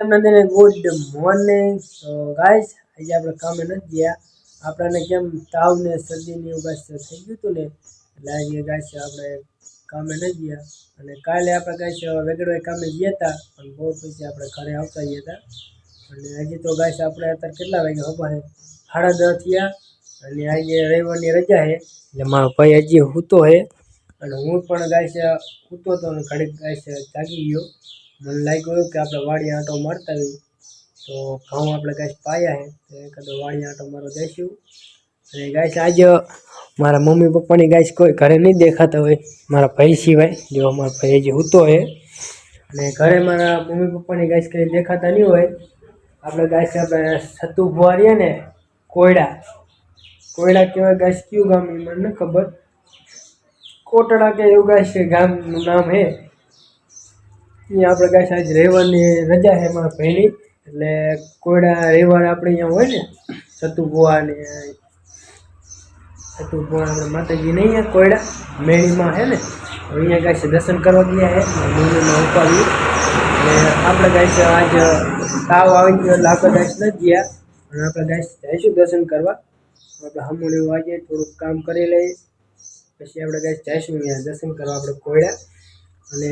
તમને good morning તો guys આજે આપણે કામે નથી ગયા. આપણને કેમ તાવ ને શરદી ને એવું ગાઈસ થઈ ગયું હતું ને? એટલે આજે ગાઈસ આપણે કામે નથી ગયા. અને કાલે આપણે ગાઈસ વેગડવાય કામે ગયા હતા. પણ બહુ પછી આપણે ઘરે આવતા ગયા હતા. અને આજે તો ગાઈસ આપણે અત્યારે કેટલા વાગે છે સાડા દસ થયા. અને આજે રવિવારની રજા છે. એટલે મારો ભાઈ હજી સૂતો છે. અને હું પણ ગાઈસ સૂતો હતો અને ઘડીક ગાઈસ જાગી ગયો. મને લાગ્યું એવું કે આપણે વાડી આંટો મારતા હોય તો ઘઉં આપણે ગાય પાયા હે, તો કદાચ વાડી આંટો મારો જઈશું અને ગાય આજે મારા મમ્મી પપ્પાની ગાય કોઈ ઘરે નહીં દેખાતા હોય, મારા ભાઈ સિવાય જો મારા ભાઈ જે સૂતો હોય અને ઘરે મારા મમ્મી પપ્પાની ગાય કંઈ દેખાતા નહીં હોય. આપણે ગાય આપણે સતુ ભુવારીએ ને, કોયડા. કોયડા કહેવાય ગાય કયું ગામ એ મને ખબર. કોટડા કે એવું ગાય છે, ગામનું નામ છે અહીંયા આપણે કાંઈ આજ રહેવાની રજા છે મારા ભાઈની. એટલે કોયડા રવિવાર આપણે અહીંયા હોય ને સતુભુઆ ને સતુભુઆ માતાજી નહીં અહીંયા કોયડા મેળીમાં છે ને અહીંયા કાંઈ દર્શન કરવા ગયા છે મેળીમાં ઉપાડ્યું અને આપણે કાંઈ આજ તાવ આવી ગયો એટલે આપણે કાંઈ નથી ગયા. અને આપણે કાંઈ જઈશું દર્શન કરવા. આપણે હમણાં આજે થોડુંક કામ કરી લઈએ. પછી આપણે કાંઈ જઈશું અહીંયા દર્શન કરવા આપણે કોયડા. અને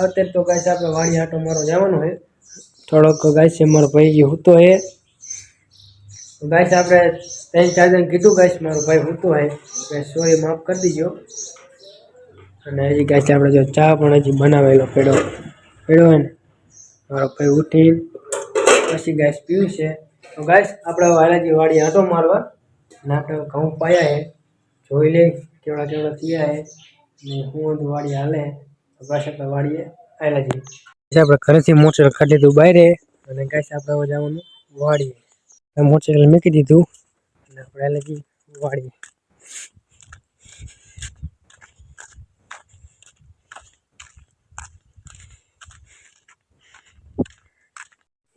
અત્યારે તો ગાય આપણે વાણી આંટો મારો જવાનો હોય થોડોક ગાઈસ મારો ભાઈ જે હૂતો હે તો ગાઈસ આપણે ત્રણ ચાર જણ કીધું ગાય મારો ભાઈ હૂતો છે. ગાઈસ સોરી માફ કરી દીજો. અને હજી ગાય આપણે જો ચા પણ હજી બનાવેલો પેડો. પેડો હોય ને મારો ભાઈ ઉઠી પછી ગાય પીવું છે. તો ગાય આપણે વાલાજી વાડી આંટો મારવા. અને આપણે ઘઉં પાયા હે જોઈ લે કેવડા કેવડા થયા હે ને હું વાડી હાલે કાઢી દીધું બહાર અને ગાઈસ, આપણે હવે જવાનું દીધું વાડીએ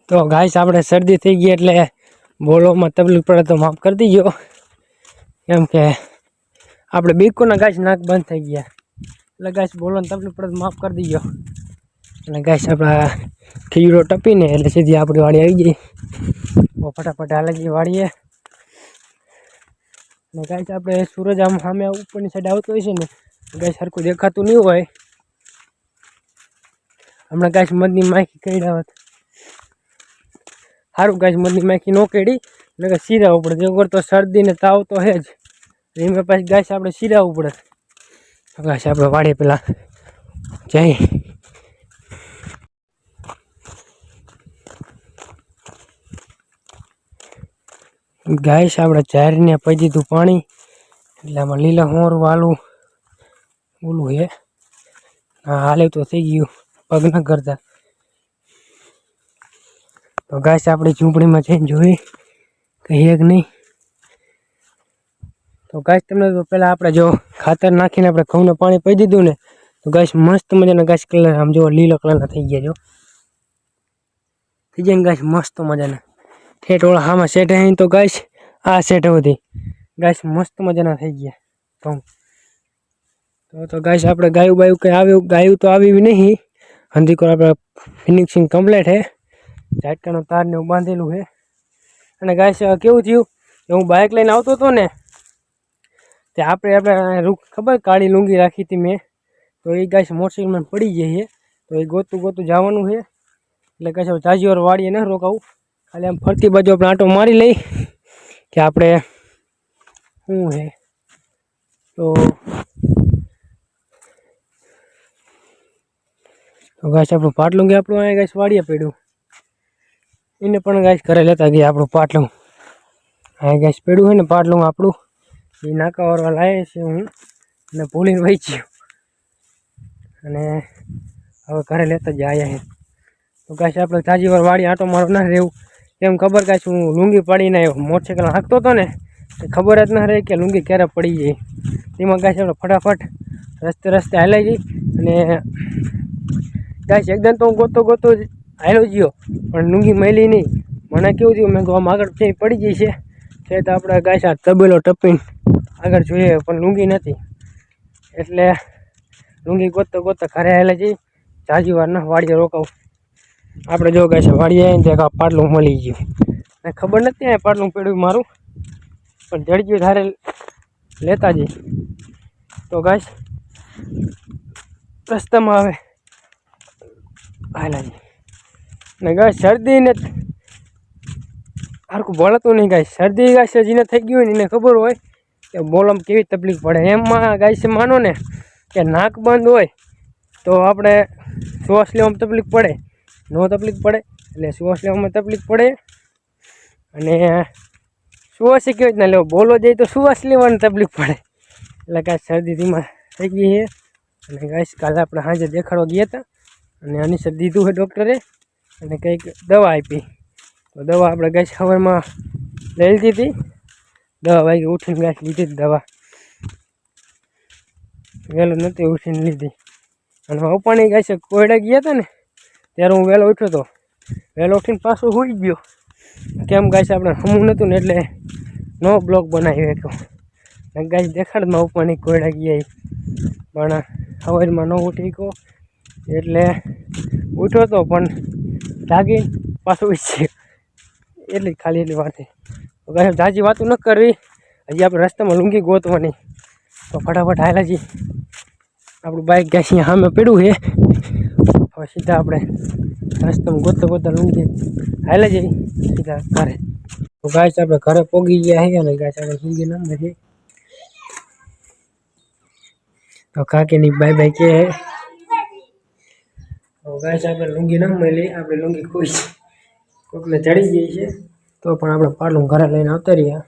તો ગાઈસ, આપણે શરદી થઈ ગઈ એટલે બોલવામાં તકલીફ પડે તો માફ કરી દીજો. કેમ કે આપણે બીકોના ગાઈસ નાક બંધ થઈ ગયા. એટલે ગાઈસ બોલવાની તકલીફ પડે તો માફ કરી દીજો. અને ગાઈસ આપણા ખીરો ટપીને, એટલે સીધી આપણી વાડી આવી ગઈ. તો ફટાફટ હાલે જઈએ વાડીએ. અને ગાઈસ આપણે સૂરજ આમ સામે ઉપરની સાઈડ આવતો હોય છે ને ગાઈસ સરખું દેખાતું નહીં હોય. હમણાં ગાઈસ મધની માખી કઈડા હોત. સારું ગાઈસ મધની માખી નો કેડી એટલે કે સિરાવવું પડે જો તો શરદી ને તાવ તો હે જ. એમાં પાછી ગાઈસ આપણે સિરાવવું પડે ગાઈસ આપણે વાડીએ પેલા જઈ ગાઈસ, આપણે ચારીને પી દીધું પાણી. એટલે આમાં લીલા હોર વાલું ઓલું હે. હાલે તો થઈ ગયું પગ ન કરતા. તો ગાઈસ, આપણે ઝૂંપડીમાં જઈને જોઈ. કહીએ કે નહીં? તો ગાઈસ, તમને તો પહેલાં આપણે જો ખાતર નાખીને આપણે ઘઉંને પાણી પી દીધું ને, તો ગાઈસ મસ્ત મજાના ગાઈસ કલર આમ જો લીલો કલરના થઈ ગયા જો. થઈ જાય ને ગાઈસ મસ્ત મજાના. ઠેઠ ઓળા આમાં સેટ હે તો ગાઈસ આ સેટ હતી ગાઈસ મસ્ત મજાના થઈ ગયા ઘઉં. તો તો ગાઈસ આપણે ગાયું બાયું કંઈ આવ્યું, ગાયું તો આવી નહીં. હંધીકોર આપણે ફિનિશિંગ કમ્પ્લીટ હે. ઝાટકાનો તારને એવું બાંધેલું છે અને ગાઈસ કેવું થયું? કે હું બાઇક લઈને આવતો હતો ને તે આપણે આપણે રૂખ ખબર કાળી લુંગી રાખી હતી મેં? તો એ ગાય મોટરસાઇકલમાં પડી ગઈ છે. તો એ ગોતું ગોતું જવાનું છે. એટલે છે જાજી વાર વાળીએ ન રોકાવું. ખાલી આમ ફરતી બાજુ આપણે આંટો મારી લઈ કે આપણે શું છે? તો તો ગાઈસ આપણું પાટલું કે આપણું અહીંયા ગાય વાળીએ પડ્યું. એને પણ ગાય ઘરે લેતા ગયા આપણું પાટલું. અહીંયા ગાય પડ્યું હોય ને પાટલું આપણું. એ નાકા વાળવા લાવે છે હું, અને ભૂલીને વહી અને હવે ઘરે લેતા જ આવ્યા છે. તો કાશ આપણે તાજી વાર વાડી આંટો મારો ના રહેવું. એમ ખબર કાશ હું લુંગી પાડીને મોટરસાઇકલ હાંકતો હતો ને ખબર જ ના રહે કે લુંગી ક્યારે પડી જાય તેમાં કાશ આપણે ફટાફટ રસ્તે રસ્તે હાલાઈ જઈ અને કાશ એકદમ તો હું ગોતો ગોતો હાલો ગયો. પણ લુંગી મળી નહીં. મને કેવું થયું, મેં આમ આગળ પડી ગઈ છે. તો આપણે ગાય તબેલો ટપીને આગળ જોઈએ, પણ લુંગી નથી. એટલે લુંગી ગોતતો ગોતતો ઘરે હાલે જઈ જાજી વાર ના, વાડીએ રોકાવું. આપણે જો કહે છે, વાડીએ આવીને ત્યાં પાટલું મળી ગયું. ને ખબર નથી આ પાટલું પીડ્યું મારું, પણ જડગ્યું ધારે લેતા જઈ તો ગાઈશ રસ્તામાં આવે હાલાજી ને ગાય શરદી ને ભળતું નહીં ગાય. શરદી ગાય જેને થઈ ગયું હોય ને એને ખબર હોય કે બોલવામાં કેવી તકલીફ પડે? એમાં ગાય માનો ને કે નાક બંધ હોય તો આપણે શ્વાસ લેવામાં તકલીફ પડે. નો તકલીફ પડે, એટલે શ્વાસ લેવામાં તકલીફ પડે. અને શ્વાસ કેવી રીતના લેવો? બોલો જાય તો શ્વાસ લેવાની તકલીફ પડે. એટલે કાંઈ શરદી ધીમા થઈ ગઈ છે. અને ગાઈશ કાલે આપણે સાંજે દેખાડવા ગયા હતા. અને આની સર દીધું છે ડૉક્ટરે. અને કંઈક દવા આપી. તો દવા આપણે ગાઈસ સવારમાં લઈ લીધી હતી. દવા વાગી ઉઠીને ગાંઠ લીધી દવા. વહેલું નથી ઉઠીને લીધી. અને પપ્પાની છે કોયડા ગયા હતા ને, ત્યારે હું વહેલો ઉઠ્યો હતો વહેલો ઉઠીને પાછો હોઈ ગયો. કેમ છે આપણે હમું નહોતું ને એટલે નો બ્લોક બનાવી શક્યો. ગાય દેખાડમાં ઉપરની કોયડા ગયા પણ સવારમાં ન ઉઠી ગયો. એટલે ઉઠ્યો તો પણ જાગી પાછું ઈચ્છે એટલી ખાલી એટલી વાત. તો ગાઈસ જાજી વાતો ન કરવી. હજી આપણે રસ્તામાં લુંગી ગોતવાની. તો ફટાફટ હાલા જી આપણું બાઇક ગયા અહીંયા સામે પડ્યું છે. હવે સીધા આપણે રસ્તામાં ગોતતા ગોતતા લુંગી હાલે જઈ સીધા ઘરે. તો ગાઈસ આપણે ઘરે પોગી ગયા છે અને ગાઈસ આપણે લુંગી ના નથી તો કાકીની બાય બાય કે તો ગાઈસ આપણે લુંગી ન મળી. આપણે લુંગી ખોઈ. છે કોકને ચડી ગઈ છે. તો પણ આપણે પાડલું ઘરે લઈને આવતા રહ્યા.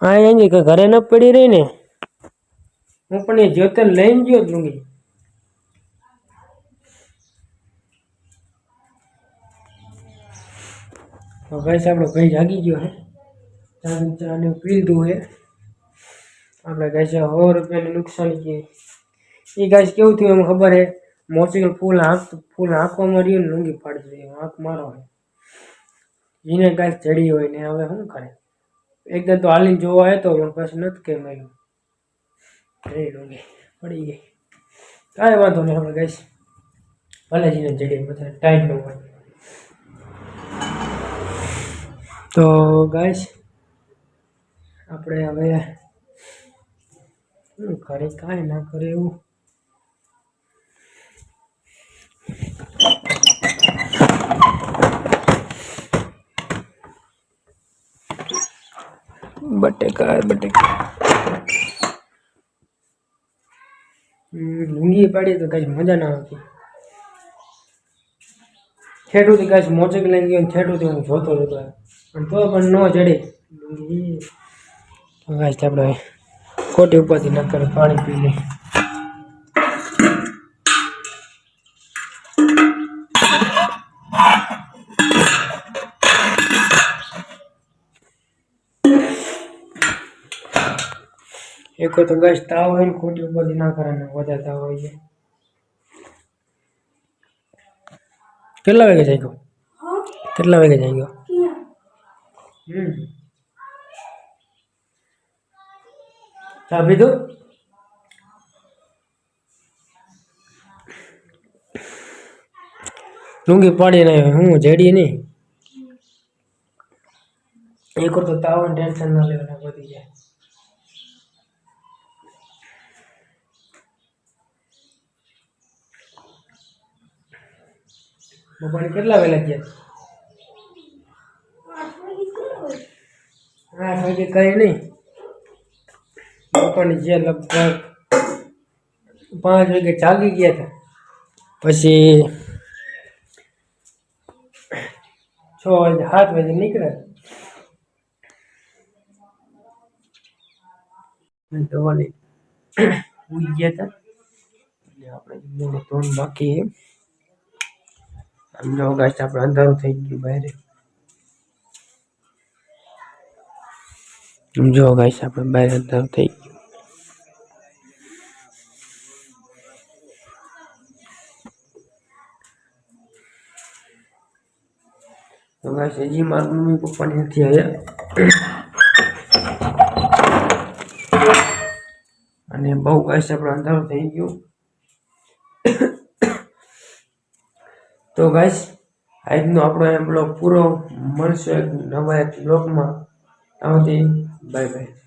હા એની કે ઘરે ન પડી રહી ને હું પણ એ જ્યોતર લઈને ગયો જ લુંગી. તો ગાઈસ આપણો ભાઈ જાગી ગયો હે. જાગી ચાને પી લીધું હે. આપણે ગાઈસ સો રૂપિયાની નુકસાની છે. એ ગાઈસ કેવું થયું એમ ખબર હે? મોસીનું ફૂલ હાંક ફૂલ હાંકવામાં રહ્યું ને લુંગી ફાડી દીધી. હાંક મારો હે. જીને ગાઈસ ચડી હોય ને હવે શું કરે? એકદમ તો હાલીને જોવા આવ્યો તો પણ પછી નથી કે મળ્યું. એ લુંગી પડી ગઈ. કાંઈ વાંધો નહીં આપણે ગાઈસ. ભલે જીને ચડી બધા ટાઈમ ન હોય. તો ગાઈશ આપણે હવે શું કરે, કાંઈ ના કરે એવું. બટેકા બટેકા લુંગી પાડી તો કઈ મજા ના આવતી. ઠેઠુંથી કઈ મોચક લઈને ગયો ઠેઠુંથી હું જોતો હતો પણ તો પણ ન જડે. લુંગી. તો ગાઈસ આપણે ખોટી ઉપરથી નક્કર પાણી પી લઈ એક તો ગાઈસ તાવ હોય ને ખોટી ઉપરથી ના કરે ને વધારે તાવ હોય છે. કેટલા વાગે જાય ગયો કેટલા વાગે જાય ગયો હમ. ચા પીધું? લુંગી પાડી નાખ્યો હું, જેડી નહીં? એક તો તાવ ટેન્શન ના લેવાના વધી જાય. બપોરે કેટલા વેલા ગયા? આઠ વાગે કઈ નહીં. પણ જે લગભગ પાંચ વાગે જાગી ગયા હતા. પછી છ વાગે, સાત વાગે નીકળ્યા. ઉઈ ગયા હતા. આપણે ત્રણ બાકી છે આમ જો ગાઈસ આપણે અંધારું થઈ ગયું બહાર આમ જો ગાઈસ આપણે બહાર અંધારું થઈ ગયું. તો ગાઈસ હજી મારા મમ્મી પપ્પાની નથી આવ્યા. અને બહુ ગાઈસ આપણે અંધારું થઈ ગયું. તો ગાઈસ આજનો આપણો એમ બ્લોગ પૂરો. મળશે એક નવા એક બ્લોગમાં આવતી બાય બાય